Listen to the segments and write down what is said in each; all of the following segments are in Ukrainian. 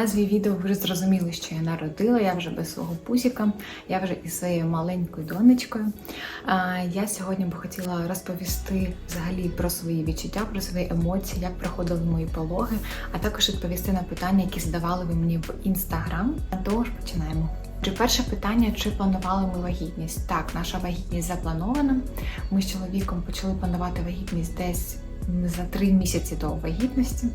назві відео вже зрозуміли, що я народила, я вже без свого пузіка, я вже із своєю маленькою донечкою. А, Я сьогодні би хотіла розповісти взагалі про свої відчуття, про свої емоції, як проходили мої пологи, а також відповісти на питання, які задавали ви мені в інстаграм. Тож починаємо. Чи перше питання, чи планували ми вагітність? Так, наша вагітність запланована. Ми з чоловіком почали планувати вагітність десь за три місяці до вагітності.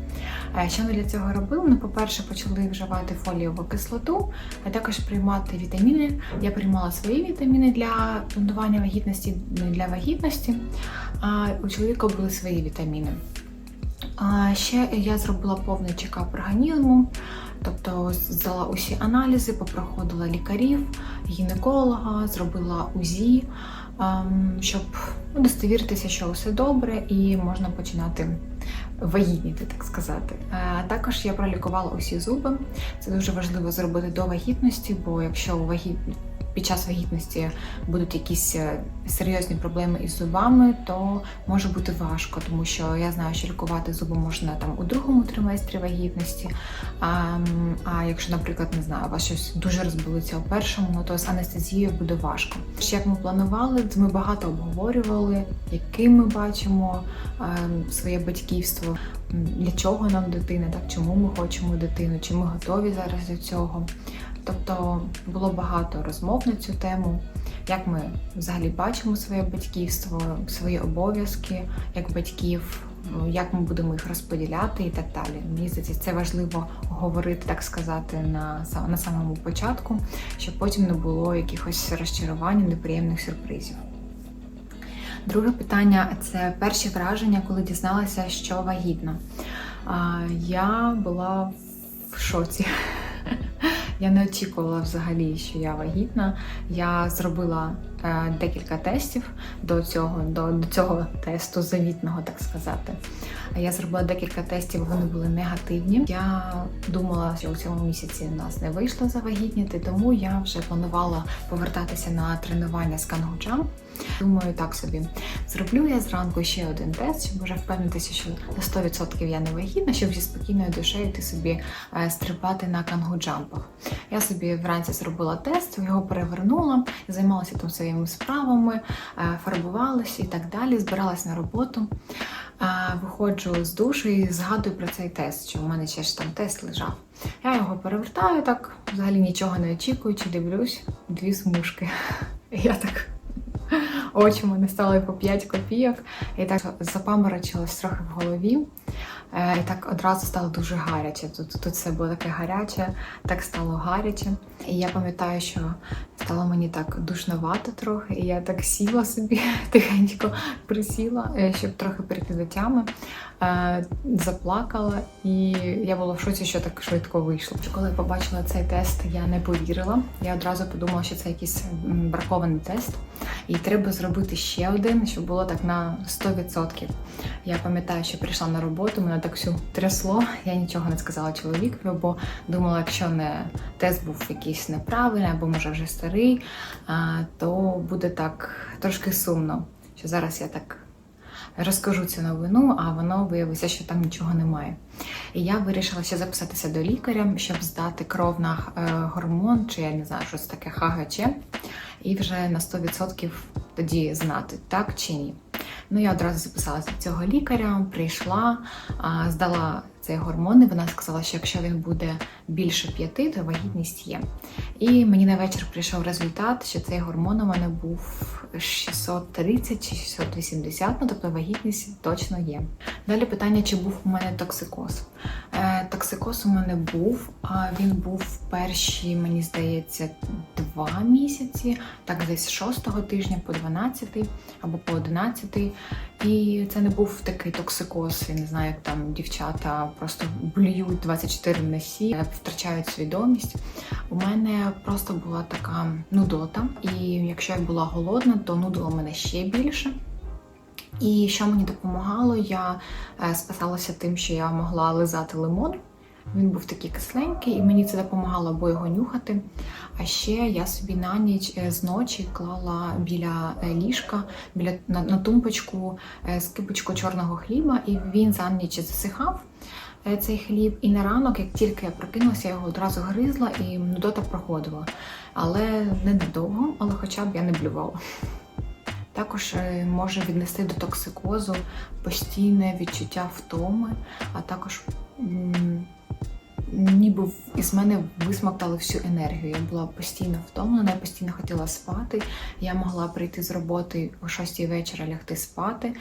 Що ми для цього робили? Ну, по-перше, почали вживати фолієву кислоту, а також приймати вітаміни. Я приймала свої вітаміни для планування вагітності, для вагітності, а у чоловіка були свої вітаміни. А ще я зробила повний чекап організму, тобто здала усі аналізи, попроходила лікарів, гінеколога, зробила УЗІ, щоб удостовіритися, що все добре і можна починати вагітніти, так сказати. Е, Також я пролікувала усі зуби. Це дуже важливо зробити до вагітності, бо якщо у вагіт... під час вагітності будуть якісь е, серйозні проблеми із зубами, то може бути важко, тому що я знаю, що лікувати зуби можна там у другому триместрі вагітності. А, а якщо, наприклад, не знаю, у вас щось дуже розболиться у першому, ну то з анестезією буде важко. Ще як ми планували, ми багато обговорювали, яким ми бачимо ем, своє батьківство, для чого нам дитина, так чому ми хочемо дитину, чи ми готові зараз до цього. Тобто було багато розмов на цю тему, як ми взагалі бачимо своє батьківство, свої обов'язки як батьків, ну, як ми будемо їх розподіляти і так далі. Мені здається, це важливо говорити, так сказати, на, на самому початку, щоб потім не було якихось розчарувань, неприємних сюрпризів. Друге питання це перші враження, коли дізналася, що вагітна. Я була в шоці. Я не очікувала взагалі, що я вагітна. Я зробила е, декілька тестів до цього, до, до цього тесту завітного, так сказати. Я зробила декілька тестів, вони були негативні. Я думала, що у цьому місяці в нас не вийшло завагітніти, тому я вже планувала повертатися на тренування з кангуджам. Думаю, так собі зроблю я зранку ще один тест, щоб вже впевнитися, що на 100% я не вагітна, щоб зі спокійною душею йти собі е, стрибати на кангуджампах. Я собі вранці зробила тест, його перевернула, займалася там своїми справами, е, фарбувалася і так далі, збиралась на роботу. Е, Виходжу з душу і згадую про цей тест, що в мене ще ж там тест лежав. Я його перевертаю так, взагалі нічого не очікуючи, дивлюсь, дві смужки. Я так очі мене стали по 5 копійок, і так запаморочилось трохи в голові. Е, І так одразу стало дуже гаряче. Тут, тут все було таке гаряче, так стало гаряче. І я пам'ятаю, що стало мені так душновато трохи, і я так сіла собі тихенько присіла, е, щоб трохи прийти до. Е, Заплакала, і я була в шоці, що так швидко вийшло. Коли я побачила цей тест, я не повірила. Я одразу подумала, що це якийсь бракований тест, і треба зробити ще один, щоб було так на 100%. Я пам'ятаю, що прийшла на роботу, мене так все трясло. Я нічого не сказала чоловікові, бо думала, якщо не тест був якийсь неправильний або може вже старий, то буде так трошки сумно, що зараз я так розкажу цю новину, а воно виявилося, що там нічого немає. І я вирішила ще записатися до лікаря, щоб здати кров на е, гормон, чи я не знаю, що це таке ХГЧ, і вже на 100% тоді знати, так чи ні. Ну, я одразу записалася до цього лікаря, прийшла, здала цей гормон, вона сказала, що якщо їх буде більше п'яти, то вагітність є. І мені на вечір прийшов результат, що цей гормон у мене був 630 чи 680, ну тобто вагітність точно є. Далі питання, чи був у мене токсикоз. Е, токсикоз у мене був, а він був перші, мені здається, два місяці, так десь з 6 тижня по 12 або по 11. І це не був такий токсикоз, я не знаю, як там дівчата просто блюють 24 на 7, втрачають свідомість. У мене просто була така нудота, і якщо я була голодна, то нудило мене ще більше. І що мені допомагало, я е, спасалася тим, що я могла лизати лимон. Він був такий кисленький, і мені це допомагало або його нюхати. А ще я собі на ніч е, з ночі клала біля е, ліжка, біля на, на тумбочку е, скипочку чорного хліба, і він за ніч засихав. цей хліб. І на ранок, як тільки я прокинулася, я його одразу гризла і нудота проходила. Але не надовго, але хоча б я не блювала. Також може віднести до токсикозу постійне відчуття втоми, а також ніби із мене висмоктали всю енергію. Я була постійно втомлена, я постійно хотіла спати. Я могла прийти з роботи о 6 вечора лягти спати.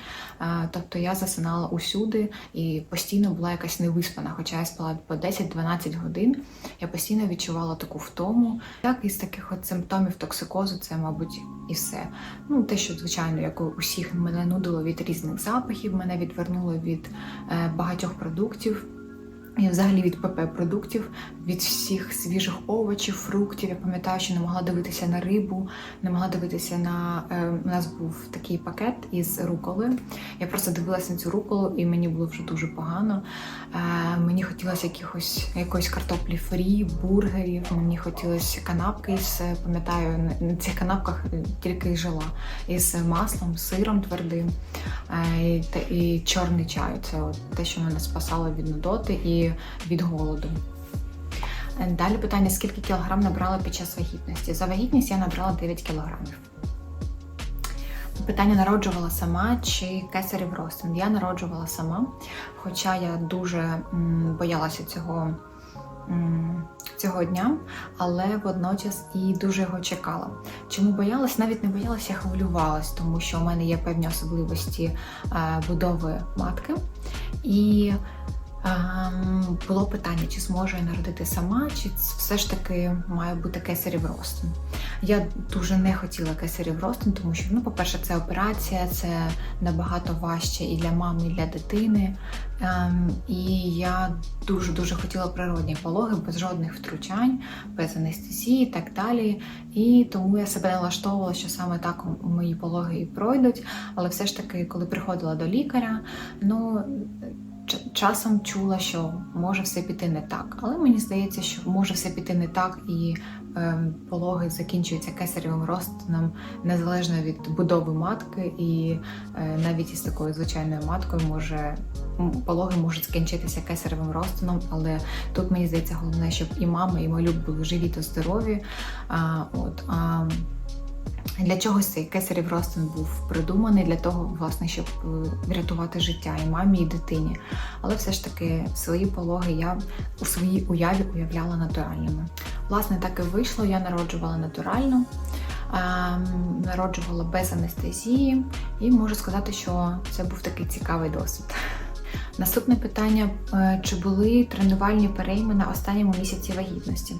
Тобто я засинала усюди і постійно була якась невиспана, хоча я спала по 10-12 годин. Я постійно відчувала таку втому. Так, із таких от симптомів токсикозу це, мабуть, і все. Ну, те, що, звичайно, як усіх, мене нудило від різних запахів, мене відвернуло від е, багатьох продуктів. І взагалі від ПП продуктів, від всіх свіжих овочів, фруктів. Я пам'ятаю, що не могла дивитися на рибу, не могла дивитися на е, у нас був такий пакет із руколою. Я просто дивилася на цю руколу, і мені було вже дуже погано. Е, мені хотілося якихось якоїсь картоплі фрі, бургерів. Мені хотілося канапки з пам'ятаю, на- на цих канапках е, тільки жила із маслом, сиром твердим е, і, та- і чорний чай. Це от те, що мене спасало від нудоти і від голоду. Е, Далі питання: скільки кілограм набрала під час вагітності? За вагітність я набрала 9 кілограмів. Питання народжувала сама чи кесарів розтин. Я народжувала сама, хоча я дуже боялася цього, цього дня, але водночас і дуже його чекала. Чому боялась? Навіть не боялася, я хвилювалась, тому що у мене є певні особливості е, будови матки. І було питання, чи зможу я народити сама, чи все ж таки має бути кесарів розтин. Я дуже не хотіла кесарів розтин, тому що, ну, по-перше, це операція, це набагато важче і для мами, і для дитини. Ем, і я дуже дуже хотіла природні пологи без жодних втручань, без анестезії і так далі. І тому я себе налаштовувала, що саме так мої пологи і пройдуть. Але все ж таки, коли приходила до лікаря, ну часом чула, що може все піти не так. Але мені здається, що може все піти не так, і е, пологи закінчуються кесаревим розтином незалежно від будови матки, і е, навіть із такою звичайною маткою може пологи можуть скінчитися кесаревим розтином, але тут мені здається головне, щоб і мама, і малюк були живі та здорові. А, от, а, для чогось цей кесарів розтин був придуманий для того, власне, щоб е, врятувати життя і мамі, і дитині. Але все ж таки свої пологи я у своїй уяві уявляла натуральними. Власне, так і вийшло. Я народжувала натурально, ем, народжувала без анестезії, і можу сказати, що це був такий цікавий досвід. Наступне питання: е, чи були тренувальні перейми на останньому місяці вагітності?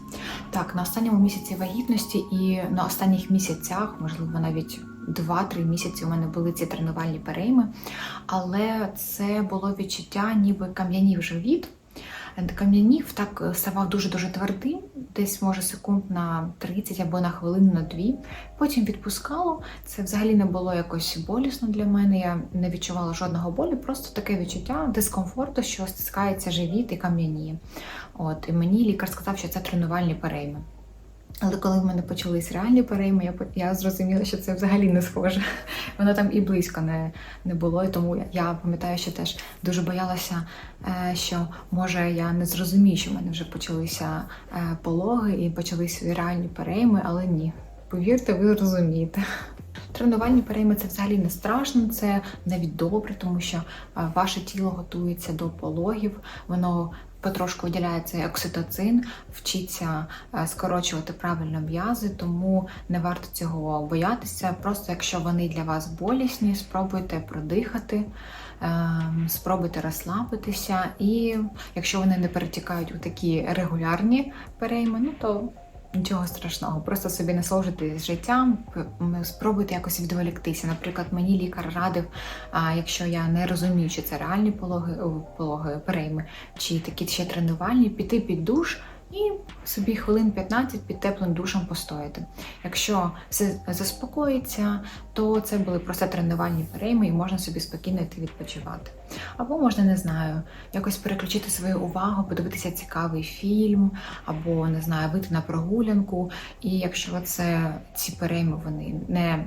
Так, на останньому місяці вагітності і на останніх місяцях, можливо, навіть 2-3 місяці у мене були ці тренувальні перейми, але це було відчуття, ніби кам'янів живіт. Кам'янів так е, ставав дуже-дуже твердим, десь може секунд на 30 або на хвилину на дві. Потім відпускало. Це взагалі не було якось болісно для мене. Я не відчувала жодного болю, просто таке відчуття дискомфорту, що стискається живіт і кам'яніє. От і мені лікар сказав, що це тренувальні перейми. Але коли в мене почались реальні перейми, я, я зрозуміла, що це взагалі не схоже. Воно там і близько не, не було. І тому я, я пам'ятаю, що теж дуже боялася, е, що може я не зрозумію, що в мене вже почалися е, пологи і почалися реальні перейми, але ні. Повірте, ви розумієте. Тренувальні перейми це взагалі не страшно, це навіть добре, тому що е, ваше тіло готується до пологів, воно потрошку виділяється окситоцин, вчиться е, скорочувати правильно м'язи, тому не варто цього боятися. Просто якщо вони для вас болісні, спробуйте продихати, ем, спробуйте розслабитися, і якщо вони не перетікають у такі регулярні перейми, ну то Нічого страшного, просто собі насолоджуйтесь життям, спробуйте якось відволіктися. Наприклад, мені лікар радив, а якщо я не розумію, чи це реальні пологи, пологи перейми, чи такі ще тренувальні, піти під душ і собі хвилин 15 під теплим душем постояти. Якщо все заспокоїться, то це були просто тренувальні перейми і можна собі спокійно йти відпочивати. Або можна, не знаю, якось переключити свою увагу, подивитися цікавий фільм, або не знаю, вийти на прогулянку. І якщо це ці перейми вони не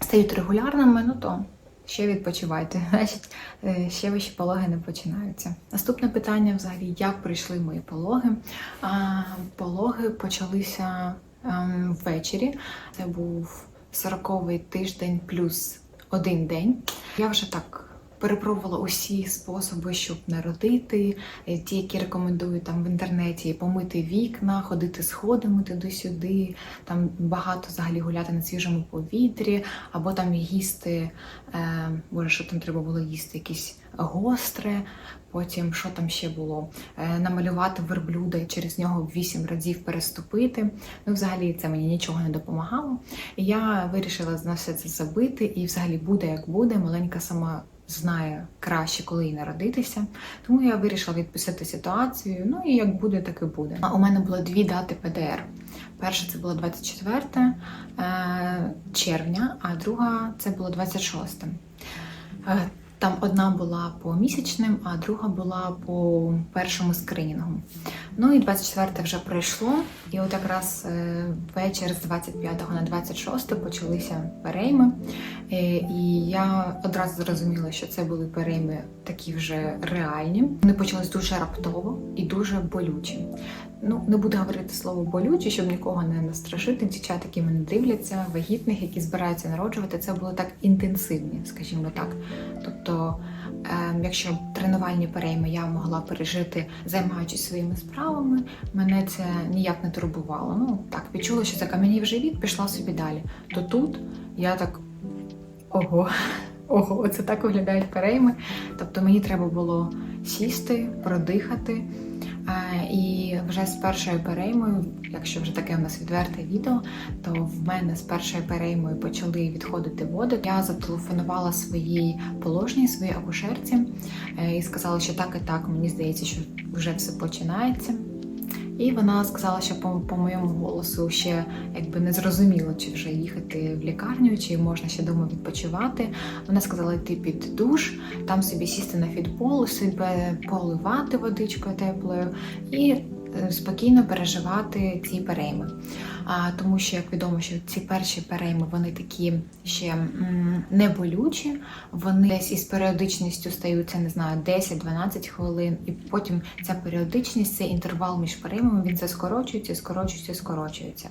стають регулярними, ну то ще відпочивайте. Значить, е, ще ваші пологи не починаються. Наступне питання взагалі, як пройшли мої пологи. Пологи почалися ем, ввечері. Це був 40-й тиждень плюс один день. Я вже так перепробувала усі способи, щоб народити, е, ті, які рекомендують там в інтернеті, помити вікна, ходити сходами туди-сюди, там багато взагалі гуляти на свіжому повітрі, або там їсти, е, боже, що там треба було їсти, якісь гостре. Потім, що там ще було? Е, намалювати верблюда і через нього вісім разів переступити. Ну, взагалі, це мені нічого не допомагало. І я вирішила на все це забити, і взагалі буде як буде. Маленька сама знає краще, коли їй народитися. Тому я вирішила відписати ситуацію. Ну і як буде, так і буде. У мене було дві дати ПДР. Перша це було 24 е, червня, а друга це було 26. Там одна була по місячним, а друга була по першому скринінгу. Ну і 24 вже пройшло, і от якраз е, вечір з 25 на 26 почалися перейми. Е, І я одразу зрозуміла, що це були перейми такі вже реальні. Вони почались дуже раптово і дуже болючі. Ну, не буду говорити слово болючі, щоб нікого не настрашити. Дівчат, які мене дивляться, вагітних, які збираються народжувати, це було так інтенсивні, скажімо так. Тобто, е, якщо тренувальні перейми я могла пережити, займаючись своїми справами, мене це ніяк не турбувало. Ну так, відчула, що це кам'янів живіт, пішла собі далі. То тут я так ого. Ого, оце так виглядають перейми. Тобто мені треба було сісти, продихати. І вже з першою переймою, якщо вже таке в нас відверте відео, то в мене з першою переймою почали відходити води. Я зателефонувала своїй положній, своїй акушерці е, і сказала, що так і так, мені здається, що вже все починається. І вона сказала, що по, по моєму голосу ще якби не зрозуміло, чи вже їхати в лікарню, чи можна ще дома відпочивати. Вона сказала йти під душ, там собі сісти на фітбол, себе поливати водичкою теплою і спокійно переживати ці перейми. Тому що, як відомо, що ці перші перейми вони такі ще не болючі, вони десь із періодичністю стаються, не знаю, 10-12 хвилин, і потім ця періодичність, цей інтервал між переймами, він це скорочується, скорочується, скорочується.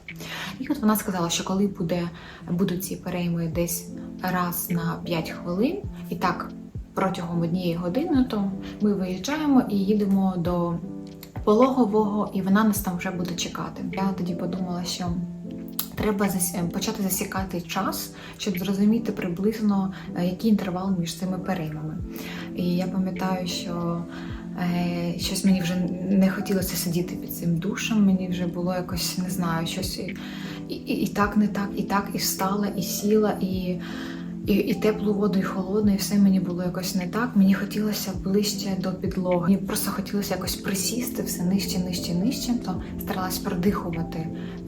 І от вона сказала, що коли буде, будуть ці перейми десь раз на 5 хвилин, і так протягом однієї години, то ми виїжджаємо і їдемо до пологового, і вона нас там вже буде чекати. Я тоді подумала, що треба почати засікати час, щоб зрозуміти приблизно е, який інтервал між цими переймами. І я пам'ятаю, що е, щось мені вже не хотілося сидіти під цим душем. Мені вже було якось не знаю, щось і, і, і так, не так, і так, і встала, і сіла, і. І, і теплу воду, і холодну, і все мені було якось не так. Мені хотілося ближче до підлоги. Мені просто хотілося якось присісти все нижче, нижче, нижче. То старалась продихувати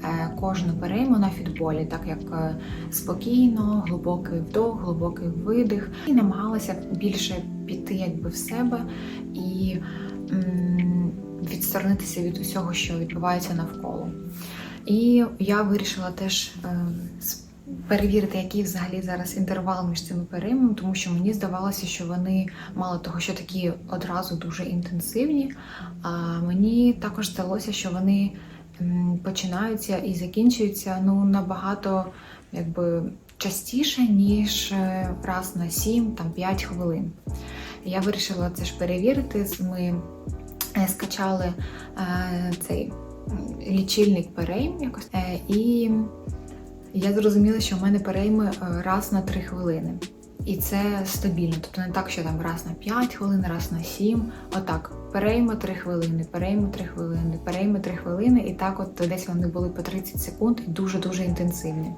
е, кожну перейму на фітболі, так як е, спокійно, глибокий вдох, глибокий видих, і намагалася більше піти якби в себе і м, відсторонитися від усього, що відбувається навколо. І я вирішила теж е, перевірити, який взагалі зараз інтервал між цими переймами, тому що мені здавалося, що вони мало того, що такі одразу дуже інтенсивні. А мені також здалося, що вони починаються і закінчуються ну набагато якби частіше, ніж е, раз на 7 там 5 хвилин. Я вирішила це ж перевірити. Ми е, скачали е, цей лічильник перейм якось. Е, і я зрозуміла, що в мене перейми е, раз на 3 хвилини. І це стабільно. Тобто не так, що там раз на 5 хвилин, раз на 7. Отак. Перейми 3 хвилини, перейми 3 хвилини, перейми 3 хвилини. І так от десь вони були по 30 секунд і дуже-дуже інтенсивні.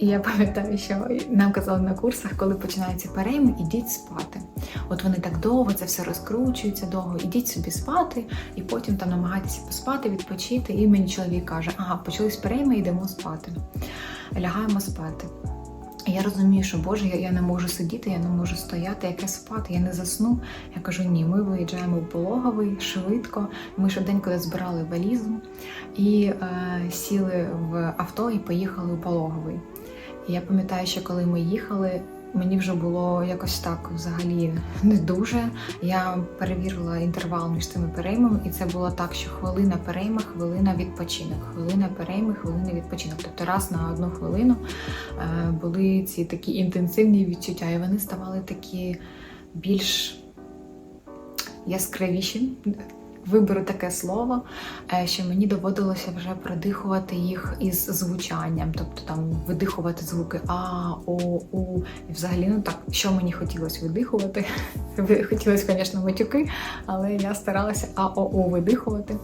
І я пам'ятаю, що нам казали на курсах, коли починаються перейми, ідіть спати. От вони так довго, це все розкручується довго, ідіть собі спати, і потім там намагайтеся поспати, відпочити. І мені чоловік каже, ага, почались перейми, йдемо спати. Лягаємо спати. Я розумію, що Боже, я, я не можу сидіти, я не можу стояти, яке спати, я не засну. Я кажу, ні, ми виїжджаємо в пологовий швидко. Ми швиденько збирали валізу і е, сіли в авто і поїхали у пологовий. Я пам'ятаю, що коли ми їхали, мені вже було якось так взагалі не дуже. Я перевірила інтервал між цими переймами, і це було так, що хвилина перейма, хвилина відпочинок, хвилина перейми, хвилина відпочинок. Тобто раз на одну хвилину е, були ці такі інтенсивні відчуття, і вони ставали такі більш яскравіші. Виберу таке слово, е, що мені доводилося вже продихувати їх із звучанням, тобто там видихувати звуки А, О, У. І взагалі, ну так, що мені хотілося видихувати. Хотілося, звісно, матюки, але я старалася А, О, У видихувати.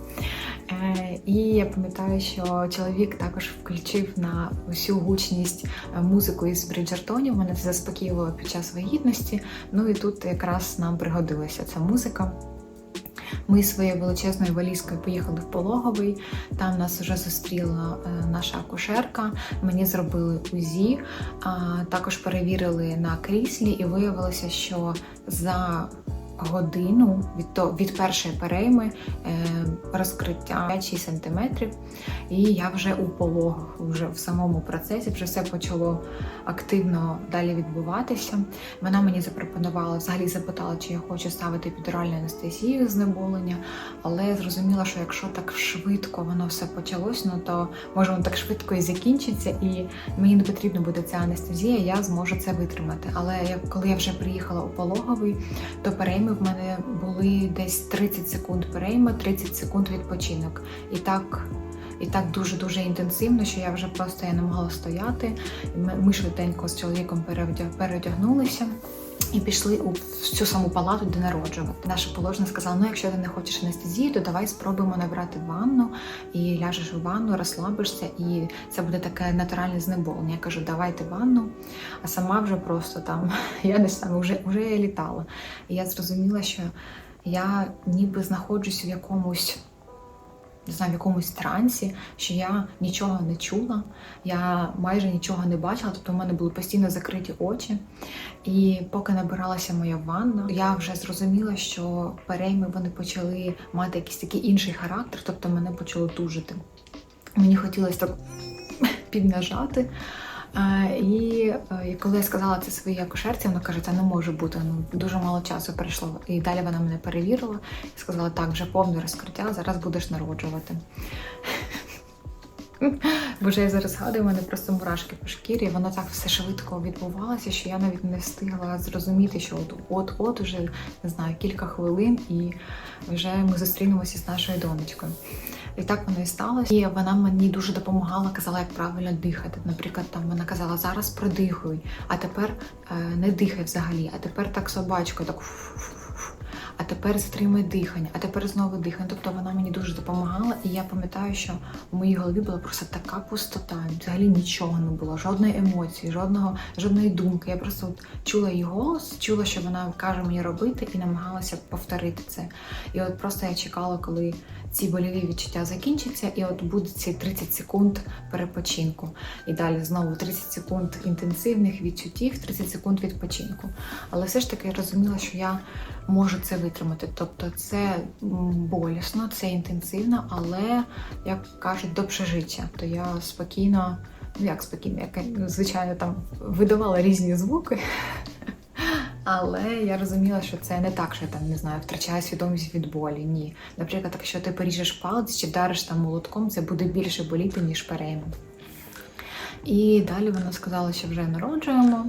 Е, І я пам'ятаю, що чоловік також включив на усю гучність е, музику із Бріджертонів. Мене це заспокоювало під час вагітності. Ну і тут якраз нам пригодилася ця музика. Ми своєю величезною валізкою поїхали в пологовий. Там нас вже зустріла е, наша акушерка. Мені зробили УЗІ, також перевірили на кріслі, і виявилося, що за годину від, то, від першої перейми е, розкриття 5-6 см, і я вже у пологах, вже в самому процесі, вже все почало активно далі відбуватися. Вона мені запропонувала, взагалі запитала, чи я хочу ставити підуральну анестезію знеболення, але зрозуміла, що якщо так швидко воно все почалось, ну то може воно так швидко і закінчиться, і мені не потрібна буде ця анестезія, я зможу це витримати. Але коли я вже приїхала у пологовий, то перейми в мене були десь 30 секунд перейма, 30 секунд відпочинок. І так. І так дуже-дуже інтенсивно, що я вже просто я не могла стояти. Ми, швиденько з чоловіком переодяг, переодягнулися і пішли у цю саму палату, де народжувати. Наша положена сказала: ну, якщо ти не хочеш анестезії, то давай спробуємо набрати ванну і ляжеш у ванну, розслабишся, і це буде таке натуральне знеболення. Я кажу, давайте ванну, а сама вже просто там, я не знаю, вже, вже я літала. І я зрозуміла, що я ніби знаходжусь в якомусь не знаю, в якомусь трансі, що я нічого не чула, я майже нічого не бачила, тобто в мене були постійно закриті очі. І поки набиралася моя ванна, я вже зрозуміла, що перейми вони почали мати якийсь такий інший характер, тобто мене почало тужити. Мені хотілося так піднажати. Е, І коли я сказала це своїй акушерці, вона каже, це не може бути. Ну дуже мало часу пройшло. І далі вона мене перевірила і сказала, так, вже повне розкриття, зараз будеш народжувати. Бо ж я зараз згадую, у мене просто мурашки по шкірі, воно так все швидко відбувалося, що я навіть не встигла зрозуміти, що от-от уже не знаю кілька хвилин, і вже ми зустрінемося з нашою донечкою. І так воно і сталося. І вона мені дуже допомагала, казала, як правильно дихати. Наприклад, там вона казала, зараз продихуй, а тепер е, не дихай взагалі, а тепер так собачкою, так фу-фу-фу. А тепер стримай дихання, а тепер знову дихання. Тобто вона мені дуже допомагала, і я пам'ятаю, що в моїй голові була просто така пустота. Взагалі нічого не було, жодної емоції, жодного, жодної думки. Я просто от чула її голос, чула, що вона каже мені робити, і намагалася повторити це. І от просто я чекала, коли ці больові відчуття закінчаться, і от буде ці 30 секунд перепочинку. І далі знову 30 секунд інтенсивних відчуттів, 30 секунд відпочинку. Але все ж таки я розуміла, що я можу це витримати. Тобто це болісно, це інтенсивно, але, як кажуть, до пшежиття. То я спокійно, ну як спокійно, як звичайно там видавала різні звуки. Але я розуміла, що це не так, що я там не знаю, втрачаю свідомість від болі. Ні. Наприклад, якщо ти поріжеш палець чи вдариш там молотком, це буде більше боліти, ніж перейми. І далі вона сказала, що вже народжуємо.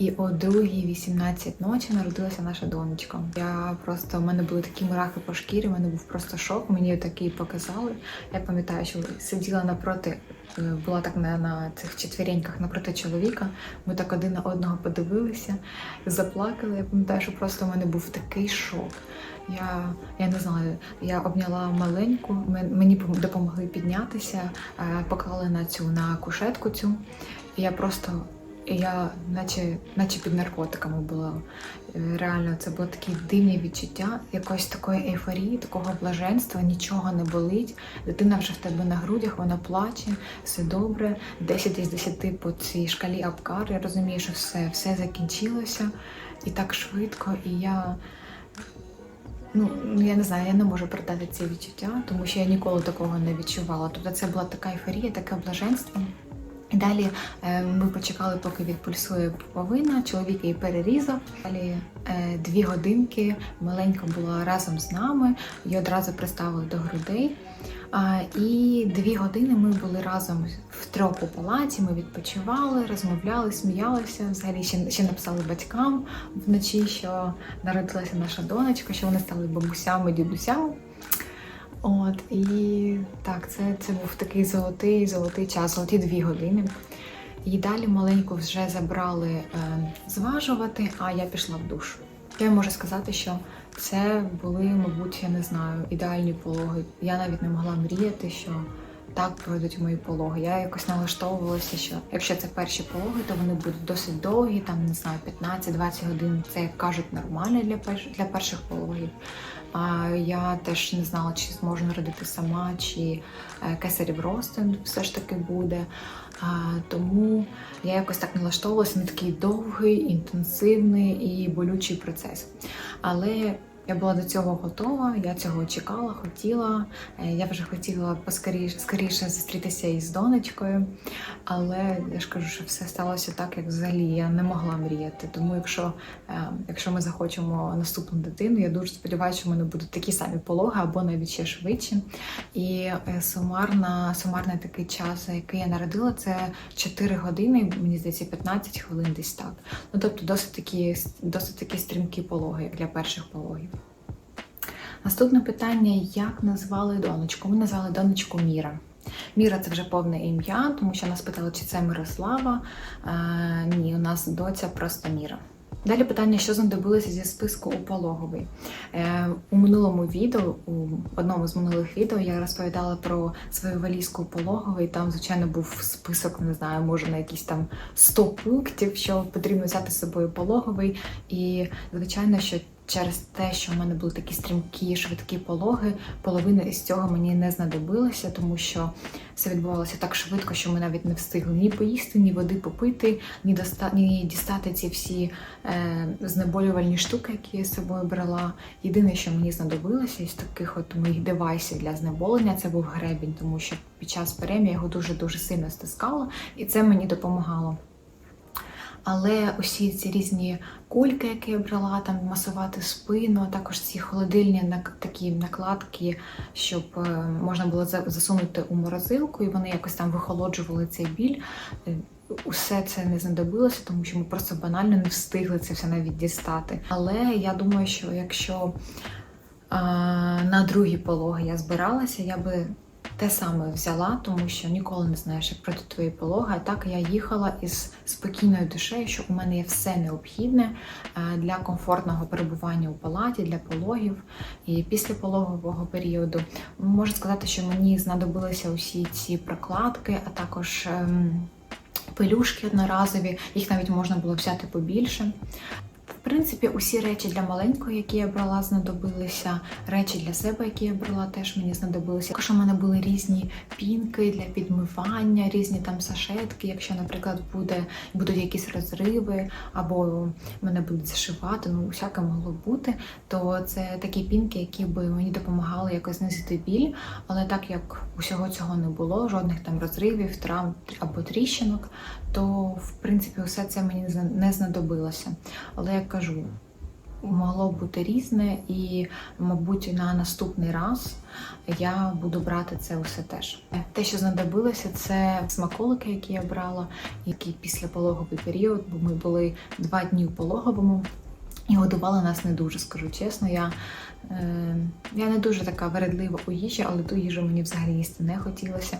І о 2.18 ночі народилася наша донечка. Я просто в мене були такі мурахи по шкірі, в мене був просто шок. Мені такі показали. Я пам'ятаю, що сиділа напроти, е, була так на, на цих четвіреньках напроти чоловіка. Ми так один на одного подивилися, заплакали. Я пам'ятаю, що просто в мене був такий шок. Я я не знаю, я обняла маленьку, мені допомогли піднятися, е, поклали на цю на кушетку цю. І я просто, я наче наче під наркотиками була. Е, реально, це було такі дивні відчуття, якоїсь такої ейфорії, такого блаженства, нічого не болить. Дитина вже в тебе на грудях, вона плаче, все добре. 10 із 10 по цій шкалі Апкар. Я розумію, що все, все закінчилося і так швидко, і я. Ну, я не знаю, я не можу передати ці відчуття, тому що я ніколи такого не відчувала. Тобто це була така ейфорія, таке блаженство. Далі е, ми почекали, поки відпульсує пуповина, чоловік її перерізав. Далі е, дві годинки маленька була разом з нами, її одразу приставили до грудей. І дві години ми були разом втрьох у палаті, ми відпочивали, розмовляли, сміялися. Взагалі ще, ще написали батькам вночі, що народилася наша донечка, що вони стали бабусями, дідусями. От і так, це, це був такий золотий, золотий час, золоті дві години. І далі маленьку вже забрали е, зважувати, а я пішла в душ. Я можу сказати, що це були, мабуть, я не знаю, ідеальні пологи. Я навіть не могла мріяти, що так пройдуть мої пологи. Я якось налаштовувалася, що якщо це перші пологи, то вони будуть досить довгі, там не знаю, 15-20 годин. Це як кажуть нормально для перш для перших пологів. Я теж не знала, чи зможу народити сама, чи е, кесарів ростин все ж таки буде. Тому я якось так налаштовувалася на такий довгий, інтенсивний і болючий процес. Але я була до цього готова, я цього чекала, хотіла. Е, Я вже хотіла поскоріше скоріше зустрітися із донечкою, але я ж кажу, що все сталося так, як взагалі я не могла мріяти. Тому, якщо, е, якщо ми захочемо наступну дитину, я дуже сподіваюся, що в мене будуть такі самі пологи або навіть ще швидше. І е, сумарна, сумарний такий час, який я народила, це 4 години, мені здається, 15 хвилин десь так. Ну тобто досить такі, досить такі стрімкі пологи, як для перших пологів. Наступне питання: як назвали донечку? Ми назвали донечку Міра. Міра це вже повне ім'я, тому що нас питали, чи це Мирослава. Е, ні, у нас доця просто Міра. Далі питання, що знадобилося зі списку у пологовий. Е, у минулому відео, у одному з минулих відео, я розповідала про свою валізку у пологовий. Там, звичайно, був список, не знаю, може на якісь там 100 пунктів, що потрібно взяти з собою пологовий. І звичайно, що через те, що в мене були такі стрімкі, швидкі пологи, половина із цього мені не знадобилося, тому що все відбувалося так швидко, що ми навіть не встигли ні поїсти, ні води попити, ні доста... ні дістати ці всі е, знеболювальні штуки, які я з собою брала. Єдине, що мені знадобилося із таких от моїх девайсів для знеболення, це був гребінь, тому що під час перемії його дуже дуже сильно стискала, і це мені допомагало. Але усі ці різні кульки, які я брала, там масувати спину, а також ці холодильні такі накладки, щоб е, можна було засунути у морозилку, і вони якось там вихолоджували цей біль. Е, Усе це не знадобилося, тому що ми просто банально не встигли це все навіть дістати. Але я думаю, що якщо а, на другі пологи я збиралася, я би те саме взяла, тому що ніколи не знаєш, як пройти твої пологи. А так я їхала із спокійною душею, що у мене є все необхідне е, для комфортного перебування у палаті, для пологів і після пологового періоду. Можу сказати, що мені знадобилися усі ці прокладки, а також. ем, Пелюшки одноразові, їх навіть можна було взяти побільше. Принципі, усі речі для маленької, які я брала, знадобилися. Речі для себе, які я брала, теж мені знадобилися. Також у мене були різні пінки для підмивання, різні там сашетки. Якщо, наприклад, буде, будуть якісь розриви, або мене будуть зашивати, ну всяке могло бути, то це такі пінки, які би мені допомагали якось знизити біль. Але так як усього цього не було, жодних там розривів, травм або тріщинок, то в принципі все це мені не знадобилося. Але як кажу, могло бути різне, і, мабуть, на наступний раз я буду брати це усе теж. Те, що знадобилося, це смаколики, які я брала, які після пологовий період, бо ми були два дні у пологовому. І годували нас не дуже, скажу чесно. Я е, я не дуже така вередлива у їжі, але ту їжу мені взагалі їсти не хотілося.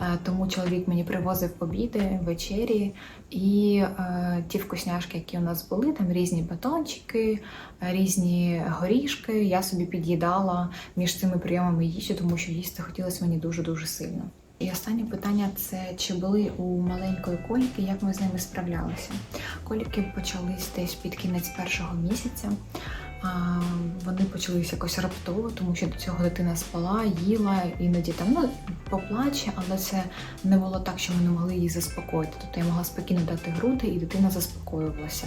Е, тому чоловік мені привозив обіди, вечері і е, ті вкусняшки, які у нас були, там різні батончики, різні горішки. Я собі під'їдала між цими прийомами їжі, тому що їсти хотілося мені дуже-дуже сильно. І останнє питання це чи були у маленької коліки, як ми з ними справлялися? Коліки почались десь під кінець першого місяця. Вони почалися якось раптово, тому що до цього дитина спала, їла, іноді там ну, поплаче, але це не було так, що ми не могли її заспокоїти. Тобто я могла спокійно дати груди, і дитина заспокоювалася.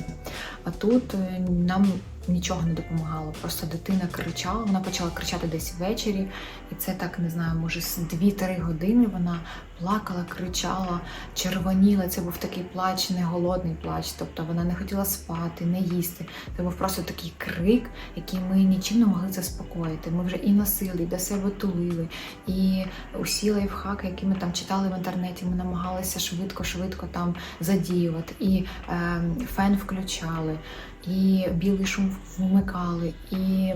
А тут е, нам нічого не допомагало. Просто дитина кричала, вона почала кричати десь ввечері, і це так не знаю, може з 2-3 години вона плакала, кричала, червоніла. Це був такий плач, не голодний плач. Тобто вона не хотіла спати, не їсти. Це був просто такий крик, який ми нічим не могли заспокоїти. Ми вже і носили, і до себе тулили, і усі лайфхаки, які ми там читали в інтернеті, ми намагалися швидко-швидко там задіювати. І е, фен включали, і білий шум вмикали, і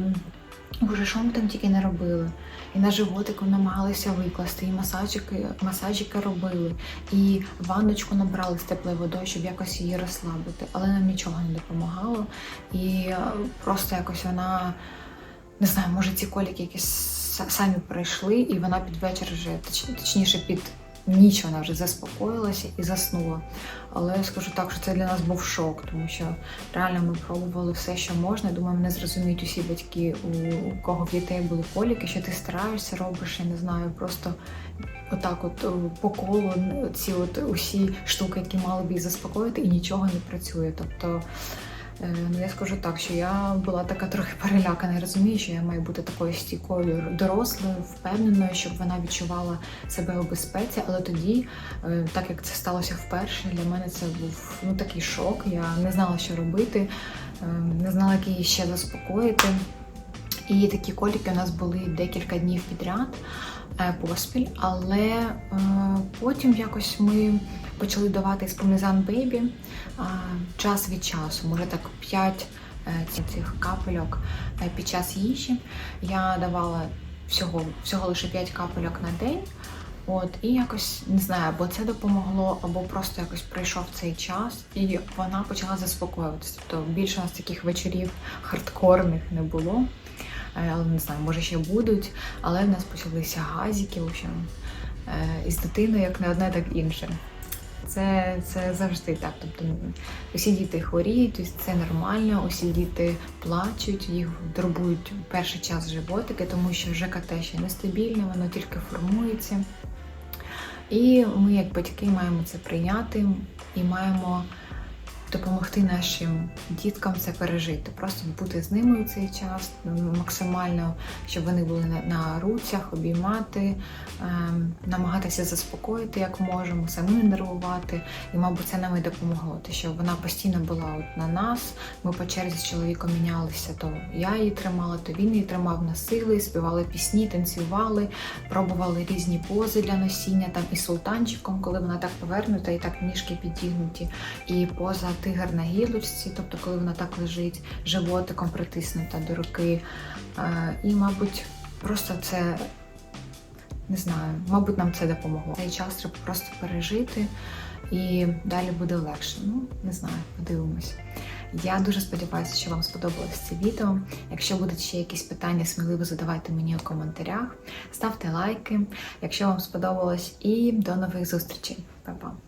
Боже, що ми там тільки не робили. І на животику намагалися викласти, і масажики, масажики робили, і ванночку набрали з теплою водою, щоб якось її розслабити. Але нам нічого не допомагало. І е, просто якось вона, не знаю, може ці коліки якісь самі пройшли, і вона під вечір вже, точніше, під ніч вона вже заспокоїлася і заснула. Але я скажу так, що це для нас був шок, тому що реально ми пробували все, що можна. Думаю, мене зрозуміють усі батьки, у кого в дітей були коліки, що ти стараєшся, робиш, я не знаю, просто отак, от по колу ці от усі штуки, які мали б їх заспокоїти, і нічого не працює. Тобто. Е, Ну, я скажу так, що я була така трохи перелякана. Розумію, що я маю бути такою стійкою дорослою, впевненою, щоб вона відчувала себе у безпеці. Але тоді, е, так як це сталося вперше, для мене це був ну такий шок. Я не знала, що робити, е, не знала, як її ще заспокоїти. І такі коліки у нас були декілька днів підряд поспіль, але потім якось ми почали давати спомнезан бейбі час від часу, може так 5 цих капельок е, під час їжі. Я давала всього, всього лише 5 капельок на день. От, і якось не знаю, або це допомогло, або просто якось пройшов цей час, і вона почала заспокоюватися. Тобто більше у нас таких вечорів хардкорних не було. Е, Але не знаю, може ще будуть. Але в нас почалися газики, в общем, е, із дитиною як не одне, так інше. Це, це завжди так. Тобто усі діти хворіють, це нормально, усі діти плачуть, їх турбують перший час животики, тому що ЖКТ ще нестабільне, воно тільки формується. І ми, як батьки, маємо це прийняти і маємо допомогти нашим діткам це пережити. Просто бути з ними у цей час максимально, щоб вони були на, руцях, обіймати, ем, намагатися заспокоїти, як можемо, самим не нервувати. І, мабуть, це нам і допомогло. Те, що вона постійно була от на нас. Ми по черзі з чоловіком мінялися, то я її тримала, то він її тримав на сили, співали пісні, танцювали, пробували різні пози для носіння, там і султанчиком, коли вона так повернута, і так ніжки підігнуті, і поза тигр на гілочці, тобто коли вона так лежить, животиком притиснута до руки. Е, І, мабуть, просто це не знаю, мабуть, нам це допомогло. Цей час треба просто пережити і далі буде легше. Ну, не знаю, подивимось. Я дуже сподіваюся, що вам сподобалось це відео. Якщо будуть ще якісь питання, сміливо задавайте мені у коментарях. Ставте лайки, якщо вам сподобалось, і до нових зустрічей. Па-па!